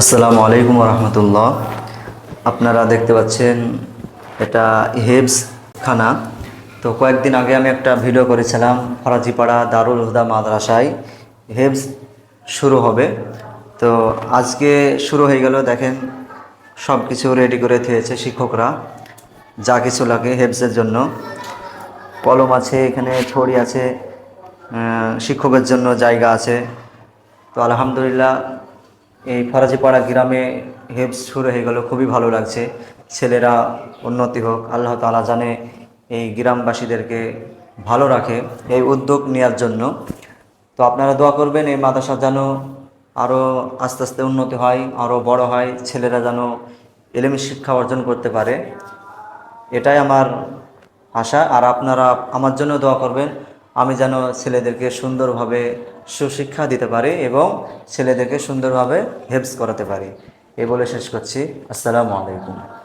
আসসালামু আলাইকুম রহমতুল্লাহ আপনারা দেখতে পাচ্ছেন এটা হেবস খানা। তো কয়েকদিন আগে আমি একটা ভিডিও করেছিলাম ফরাজিপাড়া দারুল হুদা মাদ্রাসায়। হেবস শুরু হবে। তো আজকে শুরু হয়ে গেল, দেখেন সব কিছু রেডি করে থিয়েছে শিক্ষকরা। যা কিছু লাগে হেবসের জন্য। কলম আছে, এখানে ছড়ি আছে শিক্ষকের জন্য জায়গা আছে। তো আলহামদুলিল্লাহ এই ফরাজিপাড়া গ্রামে হেবস শুরু হয়ে গেল, খুবই ভালো লাগছে। ছেলেরা উন্নতি হোক, আল্লাহ তাআলা জানে এই গ্রামবাসীদেরকে ভালো রাখে, এই উদ্যোগ নেওয়ার জন্য। তো আপনারা দোয়া করবেন, এই মাদ্রাসা যেন আরও আস্তে আস্তে উন্নতি হয় আরও বড় হয়, ছেলেরা যেন এলেমি শিক্ষা অর্জন করতে পারে। এটাই আমার আশা, আর আপনারা আমার জন্য দোয়া করবেন। আমি যেন ছেলেদেরকে সুন্দরভাবে সুশিক্ষা দিতে পারি এবং ছেলেদেরকে সুন্দরভাবে হেল্পস করাতে পারি। এ বলে শেষ করছি। আসসালামু আলাইকুম।